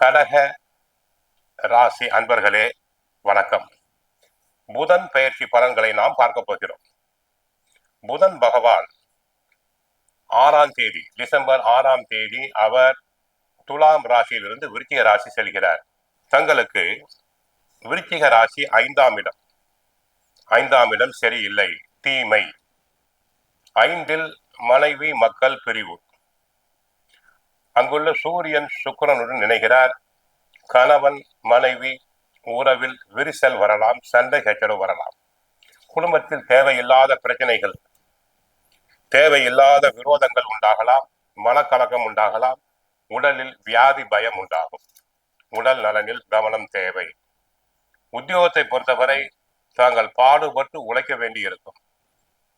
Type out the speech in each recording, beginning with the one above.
கடக ராசி அன்பர்களே வணக்கம். புதன் பயிற்சி பலன்களை நாம் பார்க்க போகிறோம். புதன் பகவான் ஆறாம் தேதி டிசம்பர் ஆறாம் தேதி அவர் துலாம் ராசியிலிருந்து விருச்சிக ராசி செல்கிறார். தங்களுக்கு விருச்சிக ராசி ஐந்தாம் இடம். ஐந்தாம் இடம் சரியில்லை தீமை. ஐந்தில் மனைவி மக்கள் பிரிவு. அங்குள்ள சூரியன் சுக்கரனுடன் நினைகிறார் கணவன் மனைவி உறவில் விரிசல் வரலாம் சண்டை சச்சரவு வரலாம். குடும்பத்தில் தேவையில்லாத பிரச்சனைகள் தேவையில்லாத விரோதங்கள் உண்டாகலாம் மனக்கலக்கம் உண்டாகலாம் உடலில் வியாதி பயம் உண்டாகும். உடல் நலனில் கவனம் தேவை. உத்தியோகத்தை பொறுத்தவரை தாங்கள் பாடுபட்டு உழைக்க வேண்டியிருக்கும்.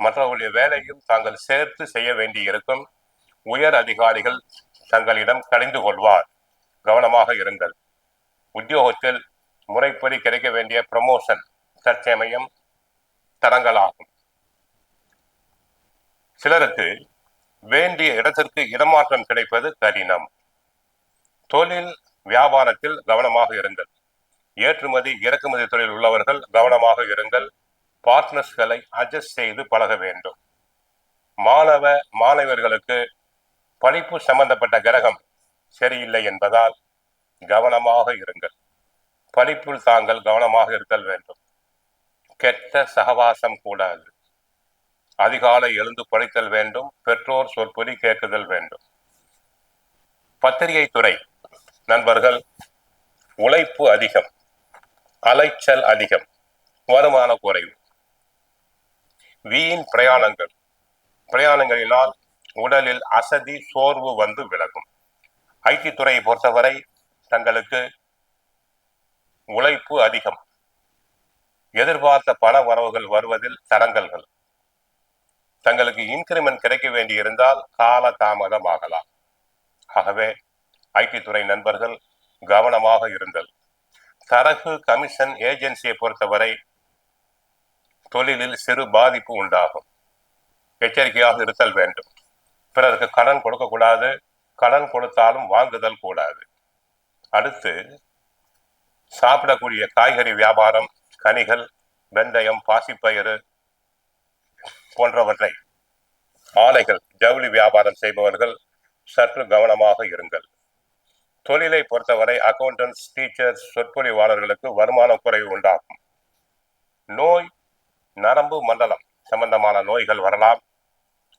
மற்றவர்களுடைய வேலையும் தாங்கள் சேர்த்து செய்ய வேண்டியிருக்கும். உயர் அதிகாரிகள் தங்களிடம் கடிந்து கொள்வார். கவனமாக இருங்கள். உத்தியோகத்தில் முறைப்படி கிடைக்க வேண்டிய ப்ரமோஷன் தற்சமயம் தடங்களாகும் சிலருக்கு வேண்டிய இடத்திற்கு இடமாற்றம் கிடைப்பது கடினம். தொழில் வியாபாரத்தில் கவனமாக இருங்கள். ஏற்றுமதி இறக்குமதி தொழில் உள்ளவர்கள் கவனமாக இருங்கள். பார்ட்னர்ஸ்களை அட்ஜஸ்ட் செய்து பழக வேண்டும். மாணவ மாணவர்களுக்கு படிப்பு சம்பந்தப்பட்ட கிரகம் சரியில்லை என்பதால் கவனமாக இருங்கள். படிப்பில் தாங்கள் கவனமாக இருத்தல் வேண்டும். கெட்ட சகவாசம் கூடாது. அதிகாலை எழுந்து படித்தல் வேண்டும். பெற்றோர் சொற்பொறி கேட்குதல் வேண்டும். பத்திரிகை துறை. நண்பர்கள் உழைப்பு அதிகம். அலைச்சல் அதிகம். வருமான குறைவு. வீண் பிரயாணங்கள். பிரயாணங்களினால் உடலில் அசதி சோர்வு வந்து விலகும். ஐடி துறையை பொறுத்தவரை தங்களுக்கு உழைப்பு அதிகம். எதிர்பார்த்த பண வரவுகள் வருவதில் தடங்கல்கள். தங்களுக்கு இன்கிரிமெண்ட் கிடைக்க வேண்டியிருந்தால் கால தாமதம் ஆகலாம் ஆகவே ஐடி துறை நண்பர்கள் கவனமாக இருந்தல் தரகு கமிஷன் ஏஜென்சியை பொறுத்தவரை தொழிலில் சிறு பாதிப்பு உண்டாகும். எச்சரிக்கையாக இருத்தல் வேண்டும். பிறருக்கு கடன் கொடுக்கக்கூடாது கடன் கொடுத்தாலும் வாங்குதல் கூடாது. அடுத்து சாப்பிடக்கூடிய காய்கறி வியாபாரம் கனிகள் வெந்தயம் பாசிப்பயிறு போன்றவற்றை ஆலைகள் ஜவுளி வியாபாரம் செய்பவர்கள் சற்று கவனமாக இருங்கள். தொழிலை பொறுத்தவரை அக்கௌண்டன்ஸ் டீச்சர்ஸ் சொற்பொழிவாளர்களுக்கு வருமான குறைவு உண்டாகும். நோய் நரம்பு மண்டலம் சம்பந்தமான நோய்கள் வரலாம்.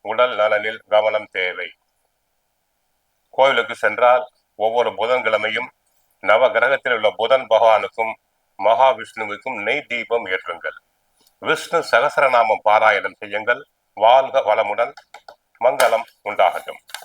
உடல் நலனில் கவனம் தேவை. கோயிலுக்கு சென்றால் ஒவ்வொரு புதன்கிழமையும் நவ கிரகத்தில் உள்ள புதன் பகவானுக்கும் மகாவிஷ்ணுவுக்கும் நெய் தீபம் ஏற்றுங்கள். விஷ்ணு சகசரநாமம் பாராயணம் செய்யுங்கள். வாழ்க வளமுடன். மங்களம் உண்டாகட்டும்.